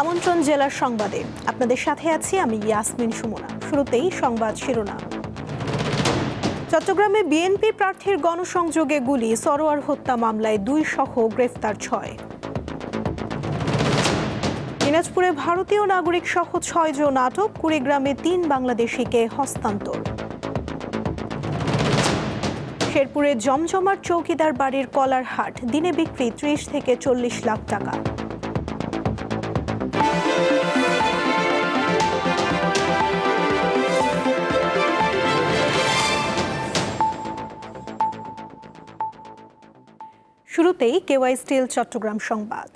আমন্ত্রণ জেলার সংবাদে। আপনাদের সাথে আছি আমি ইয়াসমিন সুমনা। শুরুতেই সংবাদ শিরোনাম। চট্টগ্রামে বিএনপি প্রার্থীর গণসংযোগে গুলি, সরোয়ার হত্যা মামলায় দুই সহ গ্রেফতার ছয়। দিনাজপুরে ভারতীয় নাগরিক সহ ছয় জন আটক, কুড়িগ্রামে তিন বাংলাদেশিকে হস্তান্তর। শেরপুরে জমজমার চৌকিদার বাড়ির কলার হাট, দিনে বিক্রি ত্রিশ থেকে চল্লিশ লাখ টাকা। শুরুতেই কেওয়াই স্টিল, চট্টগ্রাম সংবাদ।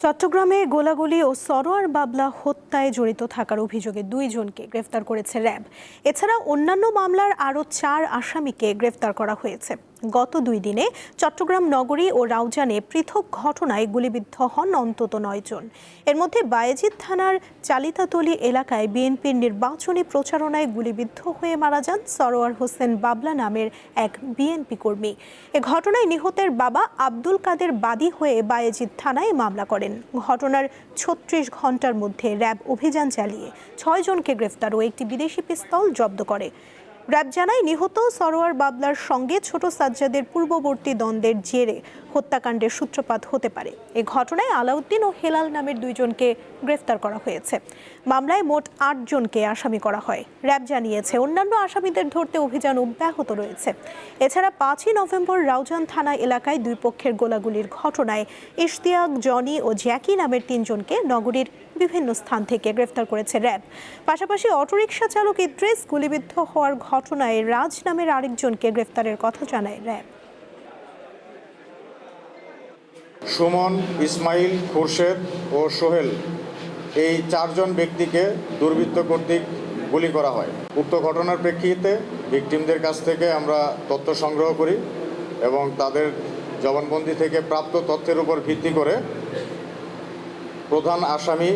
চট্টগ্রামে গোলাগুলি ও সরোয়ার বাবলা হত্যায় জড়িত থাকার অভিযোগে দুইজনকে গ্রেফতার করেছে র্যাব। এছাড়া অন্যান্য মামলার আরও চার আসামিকে গ্রেফতার করা হয়েছে। গত দুই দিনে চট্টগ্রাম নগরী ও রাউজানে পৃথক ঘটনায় গুলিবিদ্ধ হন অন্তত নয় জন। এর মধ্যে বায়েজিদ থানার চালিতাতলি এলাকায় বিএনপির নির্বাচনী প্রচারণায় গুলিবিদ্ধ হয়ে মারা যান সরোয়ার হোসেন বাবলা নামের এক বিএনপি কর্মী। এ ঘটনায় নিহতের বাবা আব্দুল কাদের বাদী হয়ে বায়েজিদ থানায় মামলা করেন। ঘটনার ছত্রিশ ঘণ্টার মধ্যে র্যাব অভিযান চালিয়ে ছয় জনকে গ্রেফতার ও একটি বিদেশি পিস্তল জব্দ করে। র্যাব জানায় নিহত সরোয়ার বাবলার সঙ্গে ছোট সাজ্জাদের পূর্ববর্তী দ্বন্দ্বের জেরে হত্যাকাণ্ডের সূত্রপাত হতে পারে। এ ঘটনায় আলাউদ্দিন ও হেলাল নামের দুইজনকে গ্রেফতার করা হয়েছে। মামলায় মোট আট জনকে আসামি করা হয়। র্যাব জানিয়েছে, অন্যান্য আসামিদের ধরতে অভিযান অব্যাহত রয়েছে। এছাড়া পাঁচই নভেম্বর রাউজান থানা এলাকায় দুই পক্ষের গোলাগুলির ঘটনায় ইশতিয়াক, জনি ও জ্যাকি নামের তিনজনকে নগরীর বিভিন্ন স্থান থেকে গ্রেফতার করেছে র্যাব। পাশাপাশি অটোরিকশা চালক ইদ্রিস গুলিবিদ্ধ হওয়ার ঘটনায় রাজ নামের আরেকজনকে গ্রেফতারের কথা জানায় র্যাব। সুমন, ইসমাইল, খুরশেদ ও সোহেল এই চারজন ব্যক্তিকে দুর্বৃত্ত কর্তৃক গুলি করা হয়। উক্ত ঘটনার প্রেক্ষিতে ভিকটিমদের কাছ থেকে আমরা তথ্য সংগ্রহ করি এবং তাদের জবানবন্দি থেকে প্রাপ্ত তথ্যের উপর ভিত্তি করে প্রধান আসামি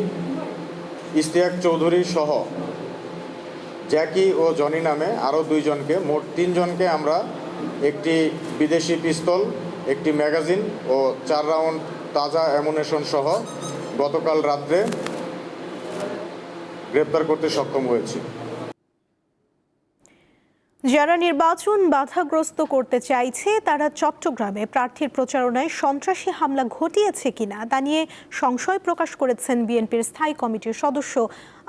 ইশতিয়াক চৌধুরী সহ জ্যাকি ও জনি নামে আরও দুইজনকে, মোট তিনজনকে আমরা একটি বিদেশি পিস্তল একটি ম্যাগাজিন ও চার রাউন্ড তাজা অ্যামুনেশন সহ গতকাল রাত্রে গ্রেপ্তার করতে সক্ষম হয়েছি। যারা নির্বাচন বাধাগ্রস্ত করতে চাইছে, তারা চট্টগ্রামে প্রার্থীর প্রচারণায় সন্ত্রাসী হামলা ঘটিয়েছে কিনা তা নিয়ে সংশয় প্রকাশ করেছেন বিএনপির স্থায়ী কমিটির সদস্য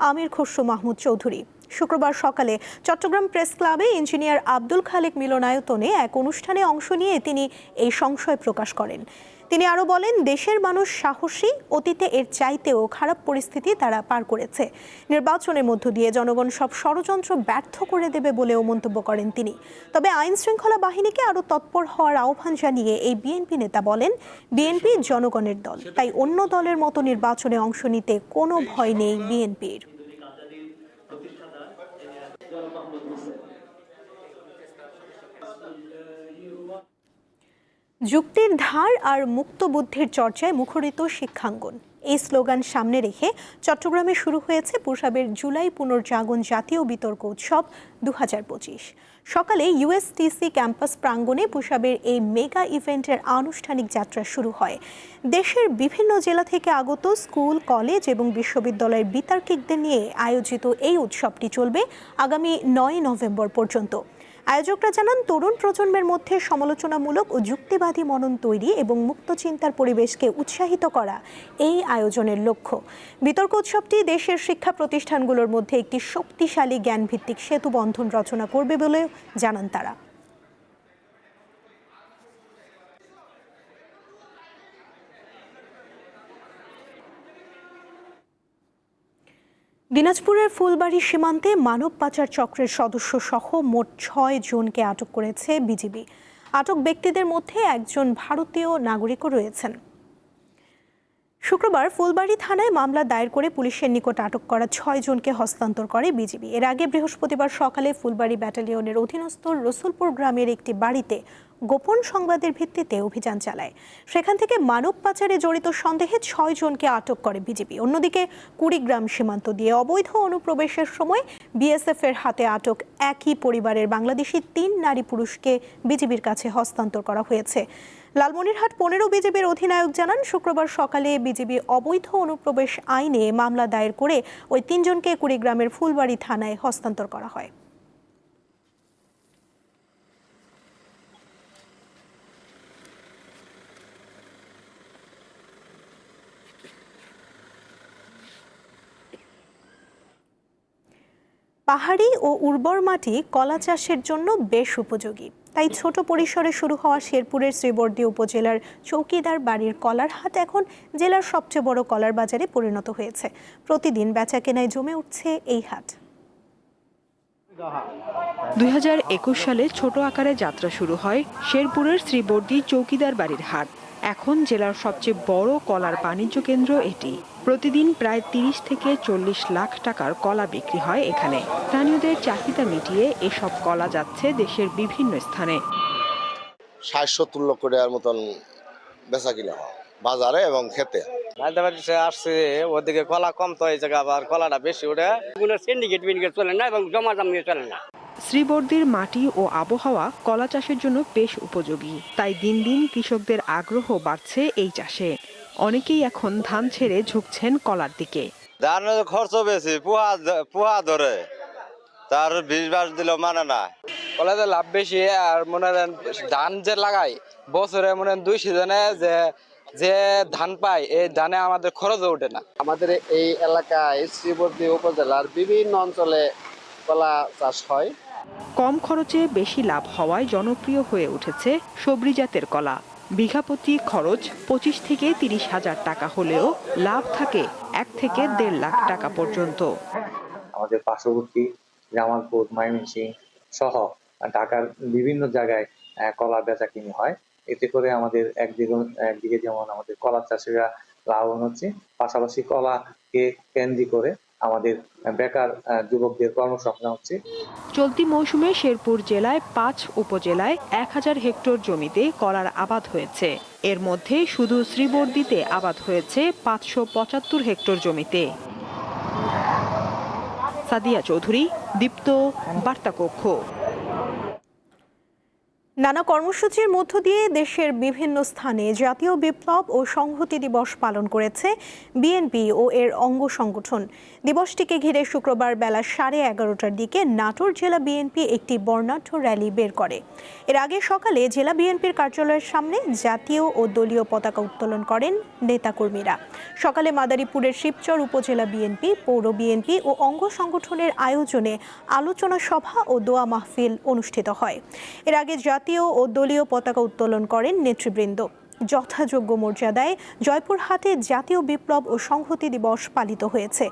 আমির খসরু মাহমুদ চৌধুরী। শুক্রবার সকালে চট্টগ্রাম প্রেস ক্লাবে ইঞ্জিনিয়ার আব্দুল খালেক মিলনায়তনে এক অনুষ্ঠানে অংশ নিয়ে তিনি এই সংশয় প্রকাশ করেন। তিনি আরও বলেন, দেশের মানুষ সাহসী, অতীতে এর চাইতেও খারাপ পরিস্থিতি তারা পার করেছে। নির্বাচনের মধ্য দিয়ে জনগণ সব ষড়যন্ত্র ব্যর্থ করে দেবে বলেও মন্তব্য করেন তিনি। তবে আইন শৃঙ্খলা বাহিনীকে আরও তৎপর হওয়ার আহ্বান জানিয়ে এই বিএনপি নেতা বলেন, বিএনপি জনগণের দল। তাই অন্য দলের মতো নির্বাচনে অংশ নিতে কোনো ভয় নেই বিএনপির। যুক্তির ধার আর মুক্ত বুদ্ধির চর্চায় মুখরিত শিক্ষাঙ্গন। এই স্লোগান সামনে রেখে চট্টগ্রামে শুরু হয়েছে পুরসাবের জুলাই পুনর্জাগরণ জাতীয় বিতর্ক উৎসব দু হাজার পঁচিশ। সকালে ইউএসটিসি ক্যাম্পাস প্রাঙ্গণে পুরসাবের এই মেগা ইভেন্টের আনুষ্ঠানিক যাত্রা শুরু হয়। দেশের বিভিন্ন জেলা থেকে আগত স্কুল, কলেজ এবং বিশ্ববিদ্যালয়ের বিতার্কিকদের নিয়ে আয়োজিত এই উৎসবটি চলবে আগামী নয় নভেম্বর পর্যন্ত। আয়োজকরা জানান, তরুণ প্রজন্মের মধ্যে সমালোচনামূলক ও যুক্তিবাদী মনন তৈরি এবং মুক্ত চিন্তার পরিবেশকে উৎসাহিত করা এই আয়োজনের লক্ষ্য। বিতর্ক উৎসবটি দেশের শিক্ষা প্রতিষ্ঠানগুলোর মধ্যে একটি শক্তিশালী জ্ঞানভিত্তিক সেতু বন্ধন রচনা করবে বলেও জানান তারা। দিনাজপুরের ফুলবাড়ি সীমান্তে মানব পাচার চক্রের সদস্য সহ মোট ছয় জনকে আটক করেছে বিজিবি। আটক ব্যক্তিদের মধ্যে একজন ভারতীয় নাগরিকও রয়েছেন। শুক্রবার ফুলবাড়ি থানায় মামলা দায়ের করে পুলিশের নিকট আটক করা ছয় জনকে হস্তান্তর করে বিজিবি। এর আগে বৃহস্পতিবার সকালে ফুলবাড়ি ব্যাটালিয়নের অধীনস্থ রসুলপুর গ্রামের একটি বাড়িতে গোপন সংবাদের ভিত্তিতে অভিযান চালায়। সেখান থেকে মানব পাচারে জড়িত সন্দেহে ছয় জনকে আটক করে বিজেপি অন্যদিকে কুড়িগ্রাম সীমান্ত দিয়ে অবৈধ অনুপ্রবেশের সময় বিএসএফ এর হাতে আটক একই পরিবারের বাংলাদেশি তিন নারী পুরুষকে বিজেপির কাছে হস্তান্তর করা হয়েছে। লালমনিরহাট পনেরো বিজেপির অধিনায়ক জানান, শুক্রবার সকালে বিজেপি অবৈধ অনুপ্রবেশ আইনে মামলা দায়ের করে ওই তিনজনকে কুড়িগ্রামের ফুলবাড়ি থানায় হস্তান্তর করা হয়। পাহাড়ি ও উর্বর মাটি কলা চাষের জন্য বেশ উপযোগী। তাই ছোট পরিসরে শুরু হওয়া শেরপুরের শ্রীবর্দী উপজেলার চৌকিদার বাড়ির কলার হাট এখন জেলার সবচেয়ে বড় কলার বাজারে পরিণত হয়েছে। প্রতিদিন বেচা কেনায় জমে উঠছে এই হাট। দুই একুশ সালে ছোট আকারে যাত্রা শুরু হয় শেরপুরের শ্রীবর্দী চৌকিদার বাড়ির হাট। এখন জেলার সবচেয়ে বড় কলার বাণিজ্য কেন্দ্র এটি। প্রতিদিন প্রায় তিরিশ থেকে চল্লিশ লাখ টাকার কলা বিক্রি হয় এখানে। স্থানীয়দের চাহিদা মিটিয়ে এসব কলা যাচ্ছে দেশের বিভিন্ন স্থানে। ষাট সত্তর লক্ষ টাকার মতন বেচা কিনা বাজারে এবং খেতে। হায়দ্রাবাদ আসছে ওদিকে কলা কম তো এই জায়গা আবার কলাটা বেশি ওঠে। এগুলো সিন্ডিকেট বিন্ডিকেট চলে না এবং জমা দাম নিয়ে চলে না। শ্রীবর্দীর মাটি ও আবহাওয়া কলা চাষের জন্য বেশ উপযোগী। তাই দিন দিন কৃষকদের আগ্রহ বাড়ছে এই চাষে। অনেকেই এখন ধান ছেড়ে ঝুঁকছেন কলার দিকে। ধানের খরচ বেশি পোহা পোহা ধরে। তার বিষ বাস দিলেও মানে না। কলাতে লাভ বেশি আর মনে করেন ধান যে লাগাই বছরে মনে করেন দুই সিজনে যে যে ধান পাই এই ধানে আমাদের খরচও ওঠে না। আমাদের এই এলাকায় শ্রীবর্দী উপজেলার বিভিন্ন অঞ্চলে কলা চাষ হয়। কম খরচে বেশি লাভ হওয়ায় জনপ্রিয় হয়ে উঠেছে সবরি জাতের কলা। বিঘাপতি খরচ পঁচিশ থেকে তিরিশ হাজার টাকা হলেও লাভ থাকে এক থেকে দেড় লাখ টাকা পর্যন্ত। আমাদের পার্শ্ববর্তী জামালপুর ময়মনসিং সহ ঢাকার বিভিন্ন জায়গায় কলা বেচা কিনি হয়। এতে করে আমাদের একদিকে একদিকে যেমন আমাদের কলা চাষিরা লাভবান হচ্ছে, পাশাপাশি কলাকে কেন্দ্রি করে আমাদের বেকার যুবকদের কর্মসংস্থান হচ্ছে। চলতি মৌসুমে শেরপুর জেলায় পাঁচ উপজেলায় এক হাজার হেক্টর জমিতে কলার আবাদ হয়েছে। এর মধ্যে শুধু শ্রীবর্দিতে আবাদ হয়েছে পাঁচশো পঁচাত্তর হেক্টর জমিতে। সাদিয়া চৌধুরী, দীপ্ত, বার্তাকক্ষ। নানা কর্মসূচির মধ্য দিয়ে দেশের বিভিন্ন স্থানে জাতীয় বিপ্লব ও সংহতি দিবস পালন করেছে বিএনপি ও এর অঙ্গ সংগঠন। দিবসটিকে ঘিরে শুক্রবার বেলা সাড়ে এগারোটার দিকে নাটোর জেলা বিএনপি একটি বর্ণাঢ্য র্যালি বের করে। এর আগে সকালে জেলা বিএনপির কার্যালয়ের সামনে জাতীয় ও দলীয় পতাকা উত্তোলন করেন নেতাকর্মীরা। সকালে মাদারীপুরের শিবচর উপজেলা বিএনপি, পৌর বিএনপি ও অঙ্গ সংগঠনের আয়োজনে আলোচনা সভা ও দোয়া মাহফিল অনুষ্ঠিত হয়। এর আগে জাতীয় ও দলীয় পতাকা উত্তোলন করেন নেতৃবৃন্দ। যথাযোগ্য মর্যাদায় জয়পুরহাটে জাতীয় বিপ্লব ও সংহতি দিবস পালিত হয়েছে।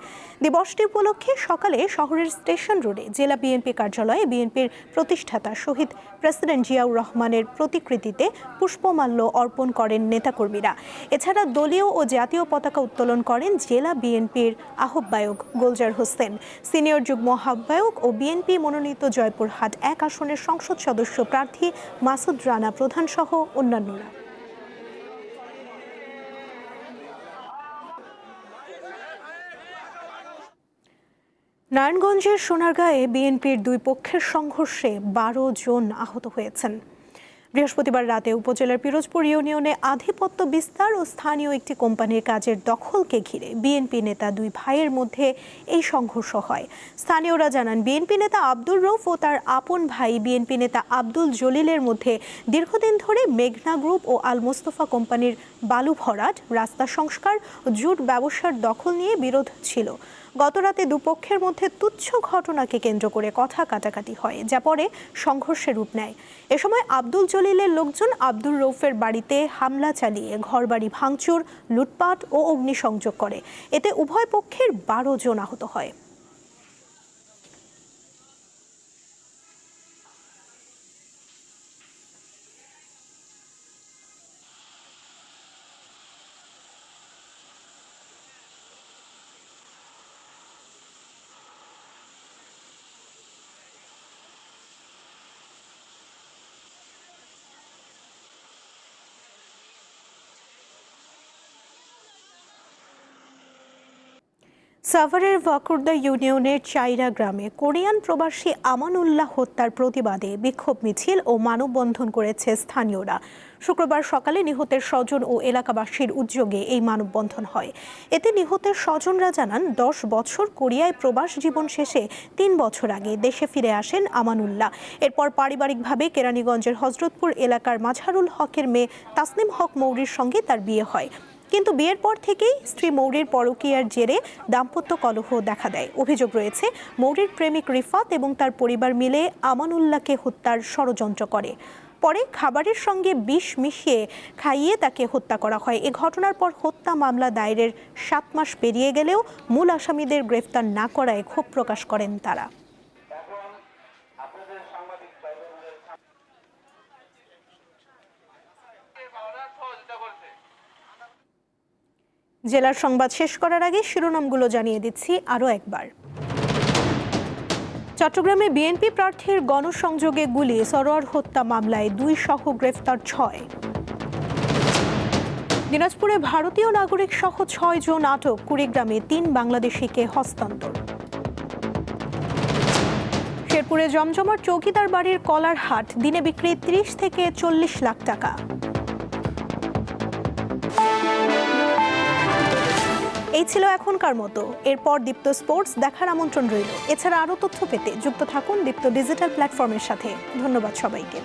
দিবসটি উপলক্ষে সকালে শহরের স্টেশন রোডে জেলা বিএনপি কার্যালয়ে বিএনপির প্রতিষ্ঠাতা শহীদ প্রেসিডেন্ট জিয়াউর রহমানের প্রতিকৃতিতে পুষ্পমাল্য অর্পণ করেন নেতাকর্মীরা। এছাড়া দলীয় ও জাতীয় পতাকা উত্তোলন করেন জেলা বিএনপির আহ্বায়ক গোলজার হোসেন। সিনিয়র যুগ্ম আহ্বায়ক ও বিএনপি মনোনীত জয়পুরহাট এক আসনের সংসদ সদস্য প্রার্থী মাসুদ রানা প্রধানসহ অন্যান্যরা। নারায়ণগঞ্জের সোনারগাঁয়ে বিএনপির দুই পক্ষের সংঘর্ষে বারো জন আহত হয়েছেন। বৃহস্পতিবার রাতে উপজেলার পিরোজপুর ইউনিয়নে আধিপত্য বিস্তার ও স্থানীয় একটি কোম্পানির কাজের দখলকে ঘিরে বিএনপি নেতা দুই ভাইয়ের মধ্যে এই সংঘর্ষ হয়। স্থানীয়রা জানান, বিএনপি নেতা আব্দুর রৌফ ও তার আপন ভাই বিএনপি নেতা আব্দুল জলিলের মধ্যে দীর্ঘদিন ধরে মেঘনা গ্রুপ ও আল মোস্তফা কোম্পানির বালু ভরাট, রাস্তা সংস্কার জুট ব্যবসার দখল নিয়ে বিরোধ ছিল। গতরাতে দুপক্ষের মধ্যে তুচ্ছ ঘটনাকে কেন্দ্র করে কথা কাটাকাটি হয়, যা পরে সংঘর্ষে রূপ নেয়। এ সময় আব্দুল জলিলের লোকজন আব্দুর রৌফের বাড়িতে হামলা চালিয়ে ঘরবাড়ি ভাঙচুর, লুটপাট ও অগ্নিসংযোগ করে। এতে উভয় পক্ষের বারো জন আহত হয়। সাভারের ওয়াকুর্দা ইউনিয়নের চাইরা গ্রামে কোরিয়ান প্রবাসী আমানুল্লাহ হত্যার প্রতিবাদে বিক্ষোভ মিছিল ও মানববন্ধন করেছে স্থানীয়রা। শুক্রবার সকালে নিহতের স্বজন ও এলাকাবাসীর উদ্যোগে এই মানববন্ধন হয়। এতে নিহতের স্বজনরা জানান, দশ বছর কোরিয়ায় প্রবাস জীবন শেষে তিন বছর আগে দেশে ফিরে আসেন আমানুল্লাহ। এরপর পারিবারিকভাবে কেরানীগঞ্জের হজরতপুর এলাকার মাঝারুল হকের মেয়ে তাসনিম হক মৌরির সঙ্গে তার বিয়ে হয়। কিন্তু বিয়ের পর থেকেই স্ত্রী মৌরির পরকীয়ার জেরে দাম্পত্য কলহ দেখা দেয়। অভিযোগ রয়েছে, মৌরির প্রেমিক রিফাত এবং তার পরিবার মিলে আমানুল্লাহকে হত্যার ষড়যন্ত্র করে। পরে খাবারের সঙ্গে বিষ মিশিয়ে খাইয়ে তাকে হত্যা করা হয়। এ ঘটনার পর হত্যা মামলা দায়েরের সাত মাস পেরিয়ে গেলেও মূল আসামিদের গ্রেফতার না করায় ক্ষোভ প্রকাশ করেন তারা। জেলার সংবাদ শেষ করার আগে শিরোনামগুলো জানিয়ে দিচ্ছি আরও একবার। চট্টগ্রামে বিএনপি প্রার্থীর গণসংযোগে গুলি, সরোয়ার হত্যা মামলায় দুই সহ গ্রেফতার ছয়। দিনাজপুরে ভারতীয় নাগরিক সহ ছয় জন আটক, কুড়িগ্রামে তিন বাংলাদেশিকে হস্তান্তর। শেরপুরে জমজমার চৌকিদার বাড়ির কলার হাট, দিনে বিক্রি ত্রিশ থেকে চল্লিশ লাখ টাকা। এই ছিল এখনকার মতো। এরপর দীপ্ত স্পোর্টস দেখার আমন্ত্রণ রইল। এছাড়া আরও তথ্য পেতে যুক্ত থাকুন দীপ্ত ডিজিটাল প্ল্যাটফর্মের সাথে। ধন্যবাদ সবাইকে।